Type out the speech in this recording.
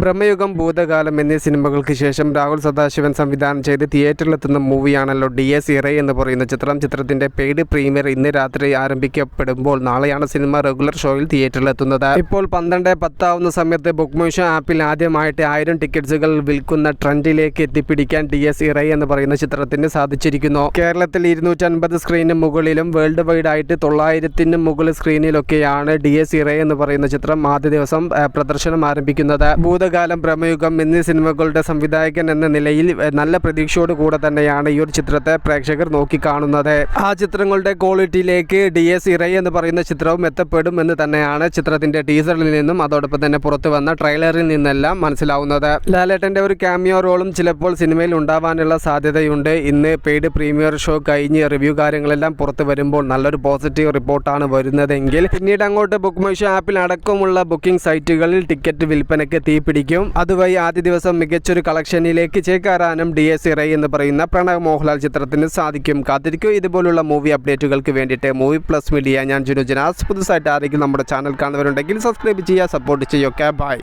ബ്രഹ്മയുഗം ഭൂതകാലം എന്നീ സിനിമകൾക്ക് ശേഷം രാഹുൽ സദാശിവൻ സംവിധാനം ചെയ്ത് തിയേറ്ററിലെത്തുന്ന മൂവിയാണല്ലോ ഡി എസ് ഇറ എന്ന് പറയുന്ന ചിത്രം. ചിത്രത്തിന്റെ പെയ്ഡ് പ്രീമിയർ ഇന്ന് രാത്രി ആരംഭിക്കപ്പെടുമ്പോൾ നാളെയാണ് സിനിമ റെഗുലർ ഷോയിൽ തിയേറ്ററിലെത്തുന്നത്. ഇപ്പോൾ പന്ത്രണ്ട് പത്താവുന്ന സമയത്ത് ബുക്ക് മൈഷോ ആപ്പിൽ ആദ്യമായിട്ട് ആയിരം ടിക്കറ്റ്സുകൾ വിൽക്കുന്ന ട്രെൻഡിലേക്ക് എത്തിപ്പിടിക്കാൻ ഡി എസ് ഇറ എന്ന് പറയുന്ന ചിത്രത്തിന് സാധിച്ചിരിക്കുന്നു. കേരളത്തിൽ ഇരുന്നൂറ്റൻപത് സ്ക്രീനിന് മുകളിലും വേൾഡ് വൈഡ് ആയിട്ട് തൊള്ളായിരത്തിന് മുകളിൽ സ്ക്രീനിലൊക്കെയാണ് ഡി എസ് ഇറ എന്ന് പറയുന്ന ചിത്രം ആദ്യ ദിവസം പ്രദർശനം ആരംഭിക്കുന്നത്. ഭൂതകാലം ബ്രഹ്മയുഗം എന്നീ സിനിമകളുടെ സംവിധായകൻ എന്ന നിലയിൽ നല്ല പ്രതീക്ഷയോട് കൂടെ തന്നെയാണ് ഈ ഒരു ചിത്രത്തെ പ്രേക്ഷകർ നോക്കിക്കാണുന്നത്. ആ ചിത്രങ്ങളുടെ ക്വാളിറ്റിയിലേക്ക് ഡി എസ് ഇറൈ എന്ന് പറയുന്ന ചിത്രവും എത്തപ്പെടും എന്ന് തന്നെയാണ് ചിത്രത്തിന്റെ ടീസറിൽ നിന്നും അതോടൊപ്പം തന്നെ പുറത്തു വന്ന ട്രെയിലറിൽ നിന്നെല്ലാം മനസ്സിലാവുന്നത്. ലാലേട്ടന്റെ ഒരു ക്യാമിയോ റോളും ചിലപ്പോൾ സിനിമയിൽ ഉണ്ടാവാനുള്ള സാധ്യതയുണ്ട്. ഇന്ന് പെയ്ഡ് പ്രീമിയർ ഷോ കഴിഞ്ഞ് റിവ്യൂ കാര്യങ്ങളെല്ലാം പുറത്തു വരുമ്പോൾ നല്ലൊരു പോസിറ്റീവ് റിപ്പോർട്ടാണ് വരുന്നതെങ്കിൽ പിന്നീട് അങ്ങോട്ട് ബുക്ക് മൈ ഷോ ആപ്പിൽ അടക്കമുള്ള ബുക്കിംഗ് സൈറ്റുകളിൽ ടിക്കറ്റ് വിൽപ്പനയ്ക്ക് തീപിടിക്കും അതുവഴി ആദ്യ ദിവസം മികച്ചൊരു കളക്ഷനിലേക്ക് ചേക്കാറാനും ഡി എസ് ഇറൈ എന്ന് പറയുന്ന പ്രണവ് മോഹൻലാൽ ചിത്രത്തിന് സാധിക്കും. കാത്തിരിക്കും. ഇതുപോലുള്ള മൂവി അപ്ഡേറ്റുകൾക്ക് വേണ്ടിയിട്ട് മൂവി പ്ലസ് മീഡിയ ഞാൻ ജുനുജനാസ് പുതുസായിട്ട് ആരെങ്കിലും നമ്മുടെ ചാനൽ കാണുന്നവരുണ്ടെങ്കിൽ സബ്സ്ക്രൈബ് ചെയ്യുക സപ്പോർട്ട് ചെയ്യുക. ബൈ.